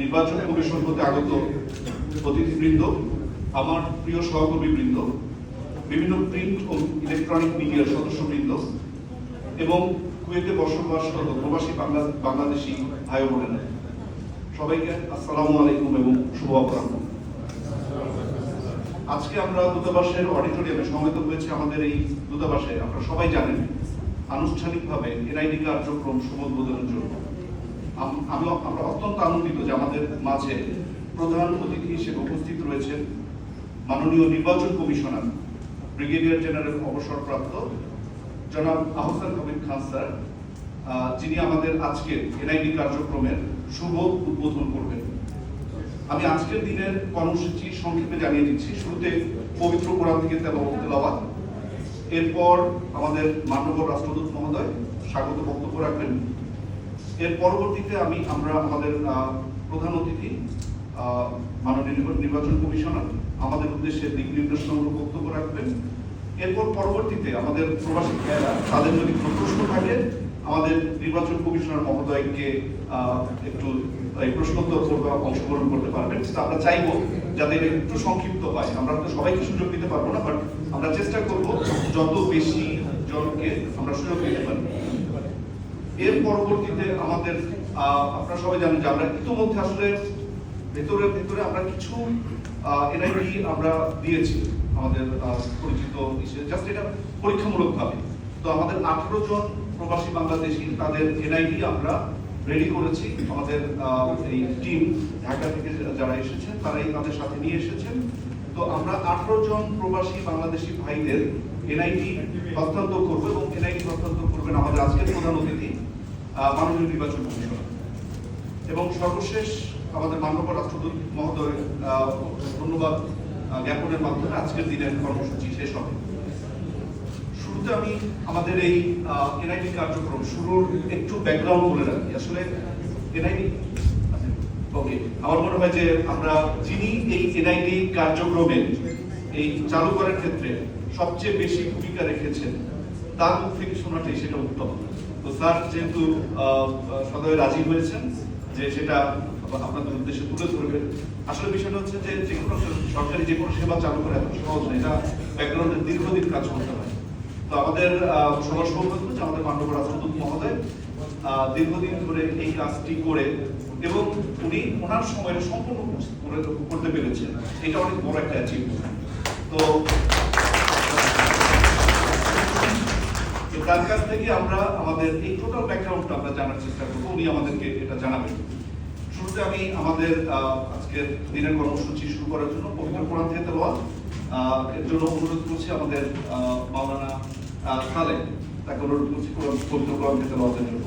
নির্বাচন কমিশন হতে আগত অতিথিবৃন্দ, আমার প্রিয় সহকর্মীবৃন্দ, বিভিন্ন প্রিন্ট ও ইলেকট্রনিক মিডিয়ার সদস্যবৃন্দ এবং কুয়েতে বসবাসরত প্রবাসী বাংলা বাংলাদেশি ভাই বোনেরা। সবাইকে আসসালামু আলাইকুম এবং শুভ অপরাহ্ন আজকে আমরা দূতাবাসের অডিটোরিয়ামে সমবেত হয়েছে আমাদের এই দূতাবাসে আপনারা সবাই জানেন, আনুষ্ঠানিকভাবে এনআইডি কার্যক্রম সমুদ্বোধনের জন্য। আমরা অত্যন্ত আনন্দিত যে আমাদের মাঝে প্রধান অতিথি হিসেবে উপস্থিত রয়েছেন মাননীয় নির্বাচন কমিশনার, ব্রিগেডিয়ার জেনারেল অবসরপ্রাপ্ত জনাব আহসান হাবিব খান স্যার যিনি আমাদের আজকে এনআইডি কার্যক্রমের শুভ উদ্বোধন করবেন। আমি আজকের দিনের কর্মসূচি সংক্ষেপে জানিয়ে দিচ্ছি। শুরুতে পবিত্র কোরআন থেকে তেলাওয়াত। এরপর আমাদের মাননীয় রাষ্ট্রদূত মহোদয় স্বাগত বক্তব্য রাখবেন। এর পরবর্তীতে আমি, আমরা আমাদের প্রধান অতিথি মাননীয় নির্বাচন কমিশনার আমাদের উদ্দেশ্যে দিক নির্দেশনামূলক বক্তব্য রাখবেন। এরপর পরবর্তীতে আমাদের প্রবাসী ভাইয়েরা, তাদের যদি প্রশ্ন থাকে, আমাদের নির্বাচন কমিশনার মহোদয়কে একটু, এই প্রশ্নোত্তর করবে, অংশগ্রহণ করতে পারবেন। আমরা চাইব যাতে একটু সংক্ষিপ্ত হয়। আমরা তো সবাইকে সুযোগ দিতে পারব না, বাট আমরা চেষ্টা করব, যত বেশি জনকে আমরা সুযোগ দিতে পারি। এর পরবর্তীতে আমাদের আপনারা সবাই জানেন যে আমরা ইতিমধ্যে আসলে ভেতরে ভেতরে আমরা কিছু এনআইডি আমরা দিয়েছি আমাদের পরিচিত জাস্ট এটা পরীক্ষামূলক ভাবে তো আমাদের আঠারো জন প্রবাসী বাংলাদেশি তাদের এনআইডি আমরা রেডি করেছি। আমাদের এই টিম ঢাকা থেকে যারা এসেছেন, তারাই তাদের সাথে নিয়ে এসেছেন। তো আমরা আঠারো জন প্রবাসী বাংলাদেশি ভাইদের এনআইডি হস্তান্তর করব এবং এনআইডি আজকের প্রধান অতিথি মাননীয় নির্বাচন কমিশনার। এবং সর্বশেষ আমাদের মাননীয় রাষ্ট্রদূত মহোদয় ধন্যবাদ জ্ঞাপনের মাধ্যমে আজকের দিনের কর্মসূচি শেষ হবে। শুরুতে আমি আমাদের এই এনআইডি কার্যক্রম শুরুর একটু ব্যাকগ্রাউন্ড বলে রাখি। আসলে এনআইডি ওকে আমার মনে হয় যে আমরা যিনি এই এনআইডি কার্যক্রমে এই চালু করার ক্ষেত্রে সবচেয়ে বেশি ভূমিকা রেখেছেন, তার মুখ থেকে শোনাটাই উত্তম তো স্যার যেহেতু সদয় রাজি হয়েছেন যে সেটা আপনাদের উদ্দেশ্যে তুলে ধরবেন আসলে বিষয়টা হচ্ছে যে যে কোনো সরকারি যে কোনো সেবা চালু করা এত সহজ এটা দীর্ঘদিন কাজ করতে হয়। তো আমাদের সবার সৌভাগ্য যে আমাদের মাননীয় রাষ্ট্রদূত মহোদয় দীর্ঘদিন ধরে এই কাজটি করে এবং উনি ওনার সময়ের সম্পূর্ণ করতে পেরেছেন। এটা অনেক বড় একটা অ্যাচিভমেন্ট তো তার কাছ থেকে আমরা আমাদের এই টোটাল ব্যাকগ্রাউন্ডটা আমরা জানার চেষ্টা করব, উনি আমাদেরকে এটা জানাবেন। শুরুতে আমি আমাদের আজকের দিনের কর্মসূচি শুরু করার জন্য পবিত্র কোরআন থেকে এর জন্য অনুরোধ করছি আমাদের মাওলানা সালেহ তাকে অনুরোধ করছি পবিত্র কোরআন থেকে তেলাওয়াতের জন্য